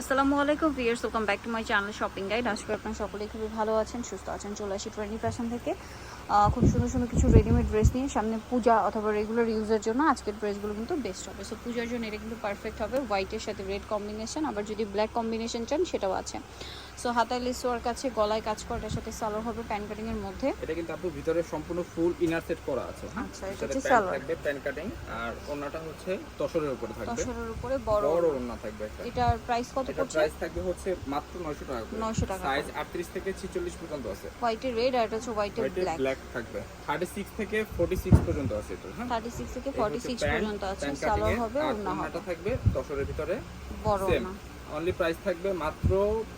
আসসালামু আলাইকুম viewers welcome back to my channel shopping guide আজকে আপনারা সকলেই খুবই ভালো আছেন সুস্থ আছেন চলে আসি ট্রেন্ডি ফ্যাশন থেকে। খুব সুন্দর সুন্দর কিছু রেডিমেড ড্রেস নিয়ে সামনে পূজা অথবা রেগুলার ইউজের জন্য আজকের ড্রেসগুলো কিন্তু বেস্ট হবে। সো পূজার জন্য এটা কিন্তু পারফেক্ট হবে হোয়াইটের সাথে রেড কম্বিনেশন আবার যদি ব্ল্যাক কম্বিনেশন চান সেটাও আছে। সো হাতায় লেস ওয়ার্ক আছে গলায় কাজ করা এটার সাথে সালোয়ার হবে প্যান কাটিং এর মধ্যে। এটা কিন্তু আপনার ভিতরে সম্পূর্ণ ফুল ইনার সেট করা আছে হ্যাঁ? আচ্ছা, এটা হচ্ছে প্যান্ট সালোয়ার। থাকবে প্যান কাটিং আর ওন্নাটা হচ্ছে তসরের উপরে থাকবে। দশের উপরে বড় বড় ওন্না থাকবে এটার প্রাইস কত এটা পড়ছে? প্রাইস থাকবে হচ্ছে মাত্র 900 টাকা 900 টাকা সাইজ 38 থেকে 46 পর্যন্ত আছে। হোয়াইটের রেড আর এটা হচ্ছে হোয়াইটে ব্ল্যাক ব্ল্যাক থাকবে। 36 থেকে 46 পর্যন্ত আছে এটা হ্যাঁ? থার্টি সিক্স থেকে এই ফর্টি হচ্ছে সিক্স প্যান্ট, পর্যন্ত আছে। সালোয়ার হবে আর ওড়না হবে। থাকবে তসরের ভিতরে। বড় না অনলি প্রাইস থাকবে মাত্র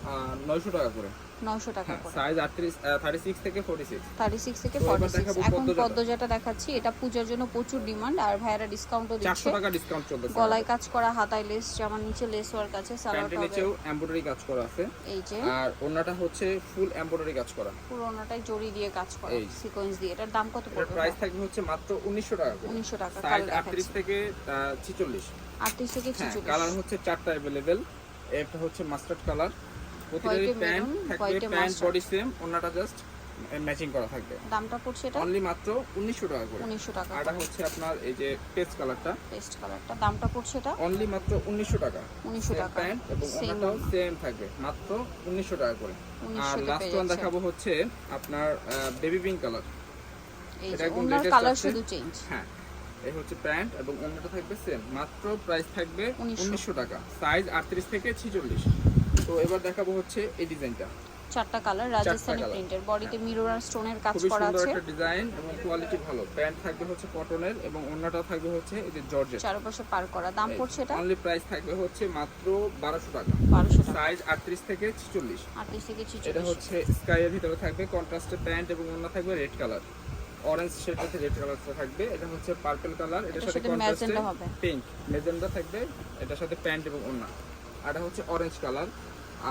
আহ, 900 টাকা করে। নয়শো টাকা হ্যাঁ করে সাইজ 38 36 থেকে 46 থার্টি সিক্স থেকে তো এবার ফর্টি সিক্স দেখাবো এখন পদ্মজাটা। পদ্মজাটা দেখাচ্ছি এটা পূজার জন্য প্রচুর ডিমান্ড আর ভাইয়ারা ডিসকাউন্টও 400 দিচ্ছে টাকা ডিসকাউন্ট চলতেছে গলায় কাজ করা হাতায় লেস জামার নিচে লেস ওয়ার্ক আছে সালোয়ার প্যান্টের হবে নিচেও এমব্রয়ডারি কাজ করা আছে এই যে আর ওন্নাটা হচ্ছে ফুল এমব্রয়ডারি কাজ করা পুরোনোটাই জড়ি দিয়ে কাজ করা এই। সিকোয়েন্স দিয়ে এটার দাম কত এটার পড়বে প্রাইস থাকবে হচ্ছে মাত্র 1900 টাকা করে উনিশশো টাকা সাইজ কালার 38 দেখাচ্ছি থেকে আহ, 46 আটত্রিশ থেকে হ্যাঁ ছিচল্লিশ কালার হচ্ছে চারটা अवेलेबल একটা হচ্ছে মাস্টার্ড কালার প্রতিটারই প্যান্ট থাকবে pant body same just matching করা থাকবে। দামটা পড়ছে এটা? অনলি মাত্র 1900 টাকা করে। উনিশশো টাকা এটা হচ্ছে আপনার এই যে পেস্ট কালারটা পেস্ট কালারটা দামটা পড়ছে এটা? অনলি মাত্র 1900 টাকা। প্যান্ট এবং সেম থাকবে। মাত্র 1900 টাকা করে। আর লাস্ট ওয়ান দেখাবো হচ্ছে আপনার বেবি পিঙ্ক কালার এটা একদম ওনার কালার শুধু চেঞ্জ হ্যাঁ। এই হচ্ছে প্যান্ট এবং থাকবে সেম মাত্র প্রাইস থাকবে 1900 উনিশশো টাকা। সাইজ আটত্রিশ থেকে ছিচল্লিশ। তো এবার দেখাবো হচ্ছে এই ডিজাইনটা। চারটা কালার রাজস্থানি। প্রিন্টের বডিতে মিরর আর স্টোনের কাজ করা সুন্দর একটা ডিজাইন এবং কোয়ালিটি ভালো। প্যান্ট থাকবে হচ্ছে কটনের এবং অন্যটা থাকবে হচ্ছে এই যে জর্জেট। চারপাশে পার করা। দাম পড়ছে এটা? অনলি প্রাইস থাকবে হচ্ছে মাত্র বারোশো টাকা। বারোশো টাকা। সাইজ আটত্রিশ থেকে ছিচল্লিশ। আটত্রিশ থেকে এটা ছিচল্লিশ হচ্ছে স্কাইয়ের ভিতরে থাকবে। কন্ট্রাস্টের প্যান্ট এবং অন্য থাকবে রেড কালার অরেঞ্জ শেডটাতে রেড কালারটা থাকবে। এটা হচ্ছে পার্পল কালার এটার সাথে কন্ট্রাস্টে পিঙ্ক মেজেন্ডা থাকবে। এটার সাথে প্যান্ট এবং আর এটা হচ্ছে অরেঞ্জ কালার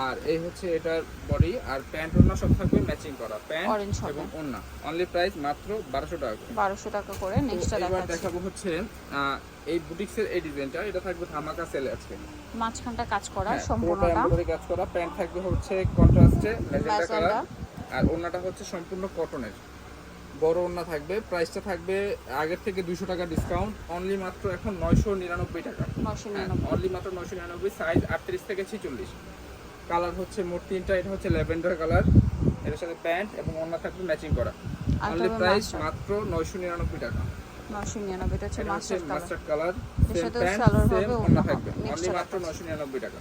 আর এই হচ্ছে এটার বডি আর প্যান্ট ওড়না সব থাকবে ম্যাচিং করা। প্যান্ট এবং ওড়না। অনলি প্রাইস মাত্র বারোশো টাকা করে। বারোশো টাকা করে। নেক্সটটা দেখাচ্ছি। দেখাবো হচ্ছে এই বুটিক্সের এই ডিজাইনটা এটা থাকবে ধামাকা সেলে আজকে। মাঝখানটা কাজ করা হ্যাঁ, সম্পূর্ণটা। এমব্রয়ডারি কাজ করা। প্যান্ট থাকবে হচ্ছে কন্ট্রাস্টে ম্যাজেন্টা কালার আর ওড়নাটা হচ্ছে সম্পূর্ণ কটনের বড় ওড়না থাকবে। প্রাইসটা থাকবে আগের থেকে দুশো টাকা ডিসকাউন্ট অনলি মাত্র এখন নয়শো নিরানব্বই টাকা। অনলি মাত্র নয়শো নিরানব্বই। সাইজ আটত্রিশ থেকে ছিচল্লিশ। কালার হচ্ছে মোট তিনটা এটা হচ্ছে ল্যাভেন্ডার কালার। এটার সাথে প্যান্ট এবং অন্য থাকবে ম্যাচিং করা। অনলি প্রাইস মাত্র নয়শো নিরানব্বই টাকা। নশো নিরানব্বই এটা হচ্ছে মাস্টার কালার মাস্টার্ড কালারের সেম প্যান্ট সেম ওড়না থাকবে। অনলি মাত্র দেখাচ্ছি। নয়শো নিরানব্বই টাকা।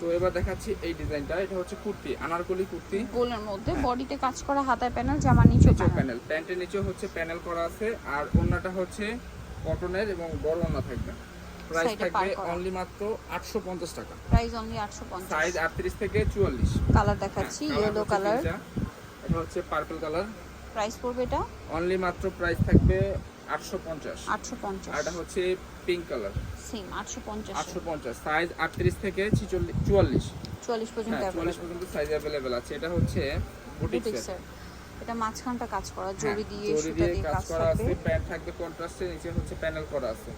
তো এবার দেখাচ্ছি এই ডিজাইনটা এটা হচ্ছে কুর্তি আনারকলি কুর্তি। গোলের মধ্যে বডিতে কাজ করা হাতায় প্যানেল জামা নিচে প্যানেল প্যান্টের নিচে হচ্ছে প্যানেল করা আছে আর ওড়নাটা হচ্ছে কটনের এবং বড় ওড়না থাকবে। প্রাইস থাকবে অনলি মাত্র আটশো পঞ্চাশ টাকা। প্রাইস অনলি আটশো পঞ্চাশ। সাইজ আটত্রিশ থেকে চুয়াল্লিশ। কালার দেখাচ্ছি ইয়েলো কালার এটা হচ্ছে পার্পল কালার প্রাইস পড়বে এটা? অনলি মাত্র প্রাইস থাকবে আটশো পঞ্চাশ। আটশো পঞ্চাশ। আর এটা হচ্ছে পিঙ্ক কালার সেম আটশো পঞ্চাশ। আটশো পঞ্চাশ। সাইজ আটত্রিশ থেকে ছিচল্লিশ চুয়াল্লিশ। চুয়াল্লিশ পর্যন্ত হ্যাঁ চুয়াল্লিশ পর্যন্ত সাইজ অ্যাভেলেবেল আছে। এটা হচ্ছে বুটিক্সের বুটিক্সের এটা মাঝখানটা কাজ করা জড়ি দিয়ে সুতা দিয়ে কাজ করা আছে। প্যান্ট থাকবে কন্ট্রাস্টে নিচে হচ্ছে প্যানেল করা আছে।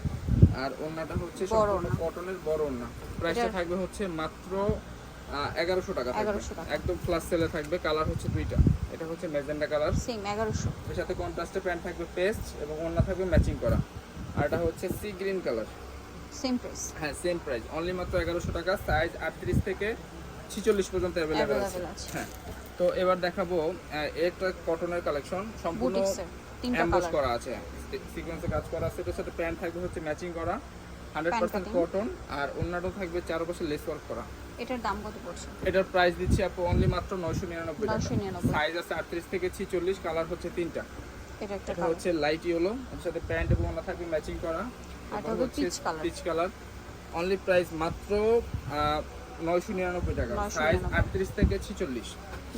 আর ওড়নাটা হচ্ছে। কটনের বড় ওড়না। প্রাইসটা থাকবে হচ্ছে মাত্র এগারোশো টাকা থাকবে। 1100 টাকা। একদম ফ্লাশ সেলে থাকবে। কালার হচ্ছে দুইটা। এটা হচ্ছে ম্যাজেন্ডা কালার সেম এগারোশো। এর সাথে কন্ট্রাস্টে প্যান্ট থাকবে পেস্ট এবং ওড়না থাকবে ম্যাচিং করা। আর এটা হচ্ছে sea green colour same price হ্যাঁ সেম প্রাইস অনলি মাত্র এগারোশো টাকা। সাইজ আটত্রিশ থেকে ছিচল্লিশ পর্যন্ত অ্যাভেলেবেল আছে। হ্যাঁ। তো এবার দেখাবো একটা কটনের কালেকশন সম্পূর্ণ তিনটা এমবোস কালার করা আছে। সিকোয়েন্সে কাজ করা আছে। এটার সাথে প্যান্ট থাকবে হচ্ছে ম্যাচিং করা। Hundred Pant percent cutting। Cotton আর অন্যটাও থাকবে চারপাশে লেস ওয়ার্ক করা। এটার দাম কত পড়ছে? এটার প্রাইস দিচ্ছি আপু অনলি মাত্র নয়শো নিরানব্বই টাকা। 999 সাইজ আছে আটত্রিশ থেকে ছিচল্লিশ কালার হচ্ছে তিনটা। এটা একটা কালার হচ্ছে লাইট ইয়েলো এর সাথে প্যান্ট এবং ওনা থাকবে ম্যাচিং করা। আর এটা peach color। Peach colour only price মাত্র নয়শো নিরানব্বই টাকা। 999 সাইজ আটত্রিশ থেকে ছিচল্লিশ।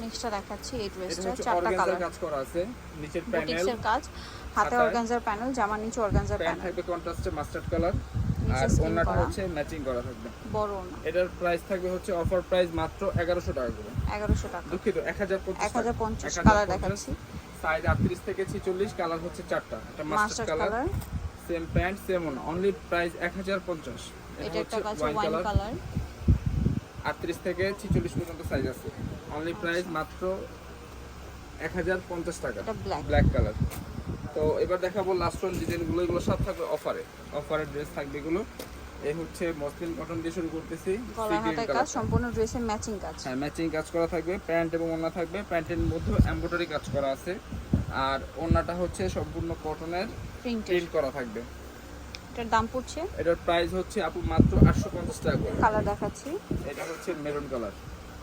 নেক্সটটা দেখাচ্ছি এই ড্রেসটা চারটা কালার কাজ করা আছে নিচের প্যানেল বুটিক্সের কাজ হাতে অর্গানজার প্যানেল জামার নিচে অর্গানজার প্যানেল থাকবে কন্ট্রাস্টে মাস্টার্ড কালার আর করা। হচ্ছে ম্যাচিং করা থাকবে। বড় না এটার প্রাইস থাকবে হচ্ছে অফার প্রাইস মাত্র এগারোশো টাকা করে। এগারোশো টাকা। দুঃখিত এক হাজার এক হাজার পঞ্চাশ 1050 কালার দেখাচ্ছি। সাইজ আটত্রিশ থেকে ছিচল্লিশ কালার হচ্ছে চারটা। এটা mustard colour same pant same ওনা অনলি প্রাইস এক হাজার পঞ্চাশ। এটা একটা কাছে ওয়াইন কালার আটত্রিশ থেকে ছিচল্লিশ পর্যন্ত সাইজ আছে। অনলি প্রাইস মাত্র এক হাজার পঞ্চাশ টাকা। ব্ল্যাক কালার তো এবার দেখাবো লাস্ট ওয়ান ডিজাইনগুলো এগুলো সব থাকবে অফারে অফারের ড্রেস থাকবে এগুলো। এই হচ্ছে মসলিন কটন দিয়ে শুরু করতেছি। কাজ সম্পূর্ণ ড্রেসের ম্যাচিং কাজ। হ্যাঁ ম্যাচিং কাজ করা থাকবে প্যান্ট এবং ওড়না থাকবে। প্যান্টের মধ্যে এমব্রয়ডারি কাজ করা আছে। আর ওড়নাটা হচ্ছে সম্পূর্ণ কটনের প্রিন্ট করা থাকবে। এটার দাম পড়ছে? এটার প্রাইস হচ্ছে আপু মাত্র আটশো পঞ্চাশ টাকা করে। কালার দেখাচ্ছি। এটা হচ্ছে মেরুন কালার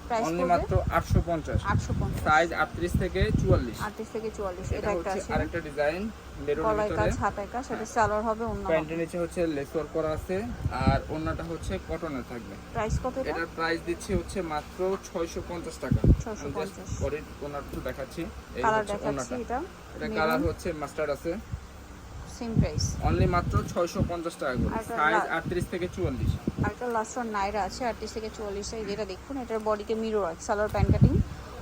প্রাইস অনলি মাত্র আটশো পঞ্চাশ। আটশো পঞ্চাশ। সাইজ আটত্রিশ থেকে চুয়াল্লিশ। আটত্রিশ থেকে চুয়াল্লিশ এটা এটা একটা আছে। আরেকটা ডিজাইন মেরুনের গলায় ভিতরে। কাজ হাতায় কাজ সেটা সালোয়ার হবে অন্য প্যান্টের নিচে হচ্ছে লেস ওয়ার্ক করা আছে আর ওড়নাটা হচ্ছে কটনের থাকবে। প্রাইস কত এটা? এটার প্রাইস দিচ্ছি হচ্ছে মাত্র ছয়শো পঞ্চাশ টাকা। 650 পরের ওনার একটু দেখাচ্ছি এই কালার দেখাচ্ছি এটা এটা কালার হচ্ছে মাস্টার্ড আছে। সেম প্রাইস অনলি মাত্র ছয়শো পঞ্চাশ টাকা করে। সাইজ লা- আটত্রিশ থেকে চুয়াল্লিশ। আর একটা লাস্ট ওয়ান নাইরা আছে আটত্রিশ থেকে চুয়াল্লিশ সাইজ এটা দেখুন এটার বডিতে মিরর আছে সালোয়ার প্যান্ট কাটিং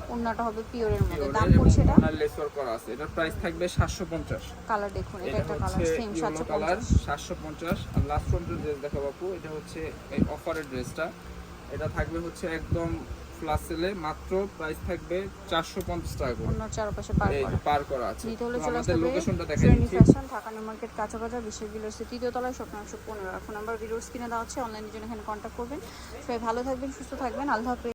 ওন্নাটা হবে পিওরের মধ্যে। দাম পড়ছে এটা? ওনার লেস করা আছে। এটার প্রাইস থাকবে সাতশো পঞ্চাশ। কালার দেখুন এটা একটা কালার সেম ইয়েলো সাতশো কালার পঞ্চাশ। সাতশো পঞ্চাশ। আর লাস্ট ওয়ান ড্রেস দেখাবো আপু এটা হচ্ছে এই অফারের ড্রেসটা এটা থাকবে হচ্ছে একদম ফ্লাস সেলে মাত্র প্রাইস থাকবে চারশো পঞ্চাশ টাকা করে। অন্য চারপাশে পার করা। পার করা আছে। নিতে হলে তো চলে আসতে আমাদের হবে লোকেশনটা দেখা ট্রেন্ডি দিচ্ছি ফ্যাশন ঢাকা নিউ মার্কেট কাঁচাবাজার বিশ্বের বিলাসের তৃতীয় তলায় একশো পনেরো। এখন নাম্বার ভিডিওস কিনে দেওয়া হচ্ছে অনলাইনের জন্য এখানে কন্ট্যাক্ট করবেন। সবাই ভালো থাকবেন সুস্থ থাকবেন। আল্লাহ